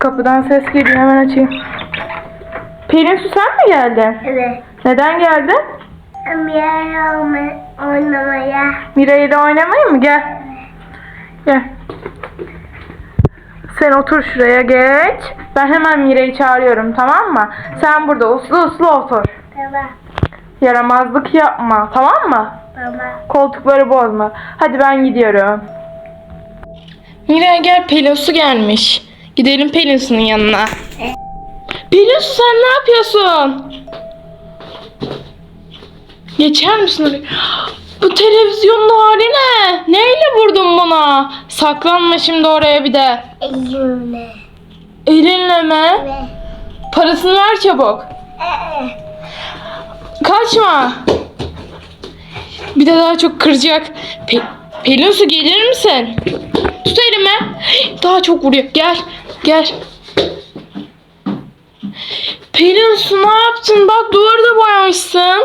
Kapıdan ses geliyor hemen açayım. Pelin Su sen mi geldin? Evet. Neden geldin? Yer oynamaya. Mira ile oynamaya mı? Gel. Gel. Sen otur şuraya geç. Ben hemen Mira'yı çağırıyorum tamam mı? Sen burada uslu uslu otur. Tamam. Yaramazlık yapma tamam mı? Tamam. Koltukları bozma. Hadi ben gidiyorum. Mira gel Pelin Su gelmiş. Gidelim Pelin Su'nun yanına. Evet. Pelin Su sen ne yapıyorsun? Geçer misin oraya? Bu televizyonun hali ne? Neyle vurdun buna? Saklanma şimdi oraya bir de. Elimle. Elinle mi? Ve. Parasını ver çabuk. Kaçma. Bir de daha çok kıracak. Pe Pelin su gelir misin? Tut elimi. Daha çok vuruyor. Gel. Gel. Pelin su ne yaptın? Bak duvarı da boyamışsın.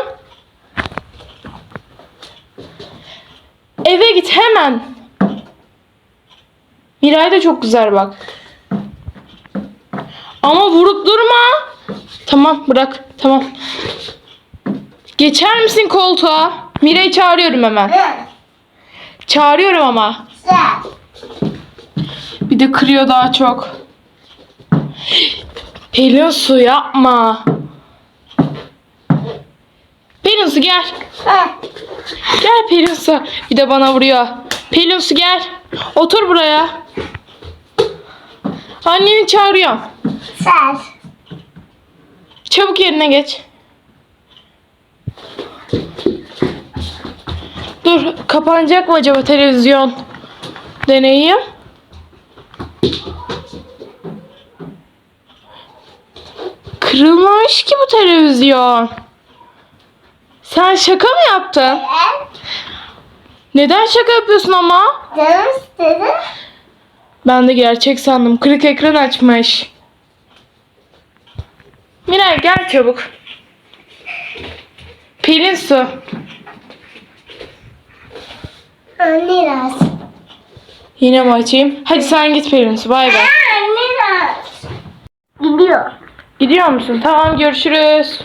Eve git hemen. Miray da çok güzel bak. Ama vurup durma. Tamam bırak. Tamam. Geçer misin koltuğa? Mira'yı çağırıyorum hemen. Çağırıyorum ama. Bir de kırıyor daha çok. Pelin su yapma. Pelin su gel. Gel Pelin su. Bir de bana vuruyor. Pelin su gel. Otur buraya. Anneni çağırıyorum. Sen. Çabuk yerine geç. Dur, kapanacak mı acaba televizyon? Deneyeyim. Kırılmamış ki bu televizyon. Sen şaka mı yaptın? Neden şaka yapıyorsun ama? Canım istedi. Ben de gerçek sandım. Kırık ekran açmış. Miray gel çabuk. Pelin su. Biraz. Yine mi açayım? Hadi sen git Pelin su. Bay bay. Gidiyor. Musun? Tamam görüşürüz.